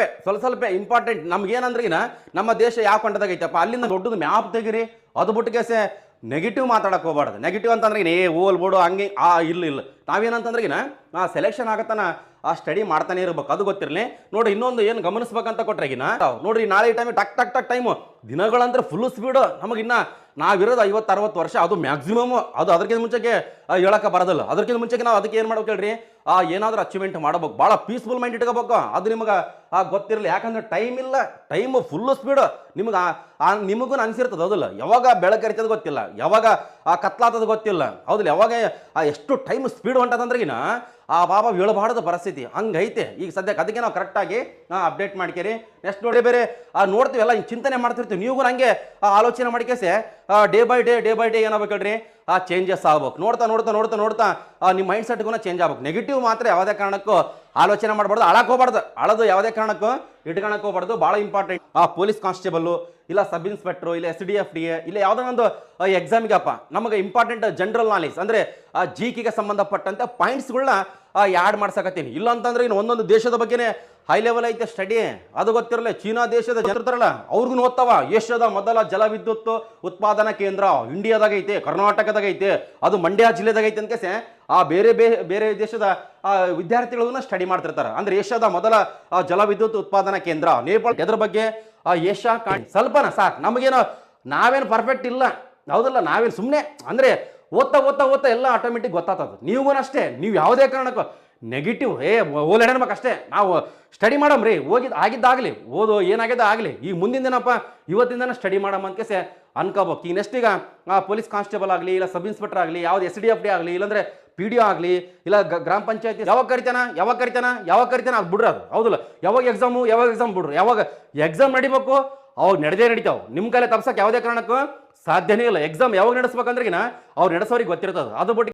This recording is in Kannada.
ಸ್ವಲ್ಪ ಸ್ವಲ್ಪ ಇಂಪಾರ್ಟೆಂಟ್ ನಮ್ಗೇನಂದ್ರಿಗಿನ ನಮ್ಮ ದೇಶ ಯಾವ ಕಂಡದಾಗ ಐತಪ್ಪ? ಅಲ್ಲಿಂದ ದೊಡ್ಡದು ಮ್ಯಾಪ್ ತೆಗಿರಿ, ಅದು ಬಿಟ್ಟು ಕೇಸೆ ನೆಗೆಟಿವ್ ಮಾತಾಡಕ್ ಹೋಗ್ಬಾರ್ದು. ನೆಗೆಟಿವ್ ಅಂತಂದ್ರೆ ಏ ಓಲ್ ಬೋಡು, ಹಂಗೆ, ಆ, ಇಲ್ಲ ಇಲ್ಲ. ನಾವೇನಂತಂದ್ರೆಗಿನ ನಾ ಸೆಲೆಕ್ಷನ್ ಆಗತ್ತಾನ ಆ ಸ್ಟಡಿ ಮಾಡ್ತಾನೆ ಇರ್ಬೇಕು. ಅದು ಗೊತ್ತಿರಲಿ. ನೋಡಿ ಇನ್ನೊಂದು ಏನು ಗಮನಿಸ್ಬೇಕಂತ ಕೊಟ್ರೆಗಿನ ನೋಡ್ರಿ, ನಾಳೆ ಟೈಮ್ ಟಕ್ ಟಕ್ ಟಕ್ ಟೈಮು ದಿನಗಳಂದ್ರೆ ಫುಲ್ ಸ್ಪೀಡು ನಮಗಿನ್ನ ನಾವಿರೋದು ಐವತ್ತು, ಅರವತ್ತು ವರ್ಷ, ಅದು ಮ್ಯಾಕ್ಸಿಮಮ್ ಅದು ಅದಕ್ಕಿಂತ ಮುಂಚೆಗೆ ಹೇಳಕ್ಕೆ ಬರೋದಿಲ್ಲ. ಅದಕ್ಕಿಂತ ಮುಂಚೆಗೆ ನಾವು ಅದಕ್ಕೆ ಏನು ಮಾಡ್ಬೇಕು ಹೇಳ್ರಿ? ಆ, ಏನಾದರೂ ಅಚೀವ್ಮೆಂಟ್ ಮಾಡಬೇಕು. ಭಾಳ ಪೀಸ್ಫುಲ್ ಮೈಂಡ್ ಇಟ್ಕೋಬೇಕು. ಅದು ನಿಮಗೆ, ಆ, ಗೊತ್ತಿರಲಿ. ಯಾಕಂದ್ರೆ ಟೈಮ್ ಇಲ್ಲ. ಟೈಮ್ ಫುಲ್ ಸ್ಪೀಡು ನಿಮಗೆ ಆ ನಿಮಗೂ ಅನಿಸಿರ್ತದೆ. ಅದಲ್ಲ ಯಾವಾಗ ಬೆಳಕರಿತದ ಗೊತ್ತಿಲ್ಲ. ಯಾವಾಗ, ಆ, ಕತ್ಲಾತದ ಗೊತ್ತಿಲ್ಲ. ಹೌದಿಲ್ಲ? ಯಾವಾಗ, ಆ, ಎಷ್ಟು ಟೈಮ್ ಸ್ಪೀಡ್ ಹೊಂಟದಂದ್ರಿಗಿನ ಆ ಬಾಬಾ ಬೀಳಬಾರ್ದು ಪರಿಸ್ಥಿತಿ. ಹಂಗೈತೆ ಈಗ ಸದ್ಯಕ್ಕೆ ಅದಕ್ಕೆ ನಾವು ಕರೆಕ್ಟಾಗಿ ಅಪ್ಡೇಟ್ ಮಾಡ್ಕೇರಿ. ನೆಕ್ಸ್ಟ್ ನೋಡಿ ಬೇರೆ, ಆ ನೋಡ್ತೀವಲ್ಲ ಹಿಂಗೆ ಚಿಂತನೆ ಮಾಡ್ತಿರ್ತೀವಿ. ನೀವು ಹಂಗೆ ಆ, ಆಲೋಚನೆ ಮಾಡ್ಕೇಸೆ day by day day by day ಏನಾಗಬೇಕು ಹೇಳ್ರಿ ಆ ಚೇಂಜಸ್ ಆಗ್ಬೇಕು. ನೋಡ್ತಾ ನೋಡ್ತಾ ನೋಡ್ತಾ ನೋಡ್ತಾ ನಿಮ್ಮ ಮೈಂಡ್ ಸೆಟ್ಗೂ ಚೇಂಜ್ ಆಗ್ಬೇಕು. ನೆಗೆಟಿವ್ ಮಾತ್ರ ಯಾವುದೇ ಕಾರಣಕ್ಕೂ ಆಲೋಚನೆ ಮಾಡಬಾರ್ದು, ಅಳಕ್ ಹೋಗ್ಬಾರ್ದು. ಅಳದು ಯಾವುದೇ ಕಾರಣಕ್ಕೂ ಇಟ್ಕೊಳಕ್ ಹೋಗ್ಬಾರ್ದು. ಭಾಳ ಇಂಪಾರ್ಟೆಂಟ್ ಆ ಪೊಲೀಸ್ ಕಾನ್ಸ್ಟೇಬಲ್ ಇಲ್ಲ ಸಬ್ ಇನ್ಸ್ಪೆಕ್ಟ್ರು, ಇಲ್ಲ S D F D A ಇಲ್ಲ ಯಾವುದೋ ಒಂದು ಎಕ್ಸಾಮಿಗಪ್ಪ ನಮಗೆ ಇಂಪಾರ್ಟೆಂಟ್ ಜನರಲ್ ನಾಲೆಜ್ ಅಂದರೆ, ಆ ಜಿ ಕಿಗೆ ಸಂಬಂಧಪಟ್ಟಂತೆ ಪಾಯಿಂಟ್ಸ್ಗಳನ್ನ ಯಾಡ್ ಮಾಡ್ಸಕತ್ತೀನಿ. ಇಲ್ಲ ಅಂತಂದ್ರೆ ಇನ್ನು ಒಂದೊಂದು ದೇಶದ ಬಗ್ಗೆನೇ ಹೈ ಲೆವೆಲ್ ಐತೆ ಸ್ಟಡಿ ಅದು ಗೊತ್ತಿರಲ್ಲ ಚೀನಾ ದೇಶದ ಜನರಲ್ಲ ಅವ್ರಿಗೂ ಓದ್ತಾವ. ಏಷ್ಯಾದ ಮೊದಲ ಜಲವಿದ್ಯುತ್ ಉತ್ಪಾದನಾ ಕೇಂದ್ರ ಇಂಡಿಯಾದಾಗ ಐತೆ ಕರ್ನಾಟಕದಾಗ ಐತೆ ಅದು ಮಂಡ್ಯ ಜಿಲ್ಲೆದಾಗ ಐತೆ ಅಂತ ಆ ಬೇರೆ ಬೇರೆ ದೇಶದ ಆ, ವಿದ್ಯಾರ್ಥಿಗಳನ್ನ ಸ್ಟಡಿ ಮಾಡ್ತಿರ್ತಾರೆ. ಅಂದ್ರೆ ಏಷ್ಯಾದ ಮೊದಲ ಆ, ಜಲವಿದ್ಯುತ್ ಉತ್ಪಾದನಾ ಕೇಂದ್ರ ನೇಪಾಳ ಎದ್ರ ಬಗ್ಗೆ ಆ ಏಷ್ಯಾ ಕಾಣಿ ಸ್ವಲ್ಪನ ಸಾಕು. ನಮಗೇನೋ ನಾವೇನು ಪರ್ಫೆಕ್ಟ್ ಇಲ್ಲ. ಹೌದಲ್ಲ ನಾವೇನು ಸುಮ್ಮನೆ ಅಂದರೆ ಓದ್ತಾ ಓದ್ತಾ ಓದ್ತಾ ಎಲ್ಲ ಆಟೋಮೆಟಿಕ್ ಗೊತ್ತಾಗ್ತದೆ. ನೀವು ಅಷ್ಟೇ, ನೀವು ಯಾವುದೇ ಕಾರಣಕ್ಕೂ ನೆಗೆಟಿವ್ ಏ ಓಲಾಡಬೇಕು ಅಷ್ಟೇ. ನಾವು ಸ್ಟಡಿ ಮಾಡಮ್ರಿ ಹೋಗಿದ್ದು ಆಗಿದ್ದಾಗಲಿ, ಓದು ಏನಾಗಿದೆ ಆಗಲಿ ಈಗ ಮುಂದಿನ ದಿನಪ್ಪ ಇವತ್ತಿನ ಸ್ಟಡಿ ಮಾಡಮ್ಮ ಅಂತ ಅನ್ಕೋಬೇಕು ಈ ನೆಕ್ಸ್ಟ್ ಈಗ ಪೊಲೀಸ್ ಕಾನ್ಸ್ಟೇಬಲ್ ಆಗಲಿ, ಇಲ್ಲ ಸಬ್ ಇನ್ಸ್ಪೆಕ್ಟರ್ ಆಗಲಿ, ಯಾವ್ದು ಎಸ್ ಡಿ ಎಫ್ ಡಿ ಆಗಲಿ, ಇಲ್ಲಾಂದ್ರೆ ಪಿ ಡಿ ಆಗಲಿ, ಇಲ್ಲ ಗ್ರಾಮ ಪಂಚಾಯತಿ ಯಾವಾಗ ಕರಿತಾನ ಯಾವಾಗ ಕರಿತಾನ ಯಾವಾಗ ಕರಿತಾನ ಅದು ಬಿಡ್ರಿ ಅದು. ಹೌದಲ್ಲ? ಯಾವಾಗ ಎಕ್ಸಾಮು ಯಾವಾಗ ಎಕ್ಸಾಮ್ ಬಿಡ್ರಿ? ಯಾವಾಗ ಎಕ್ಸಾಮ್ ನಡಿಬೇಕು ಅವಾಗ ನಡೆದೇ ನಡಿತಾವೆ. ನಿಮ್ಮ ಕೈಲೇ ತಪ್ಸಕ್ಕೆ ಯಾವುದೇ ಕಾರಣಕ್ಕೂ ಸಾಧ್ಯನೇ ಇಲ್ಲ. ಎಕ್ಸಾಮ್ ಯಾವಾಗ ನಡೆಸ್ಬೇಕಂದ್ರಿಗಿನ ಅವ್ರು ನಡೆಸೋರಿಗೆ ಗೊತ್ತಿರ್ತದೆ. ಅದು ಬಿಟ್ಟು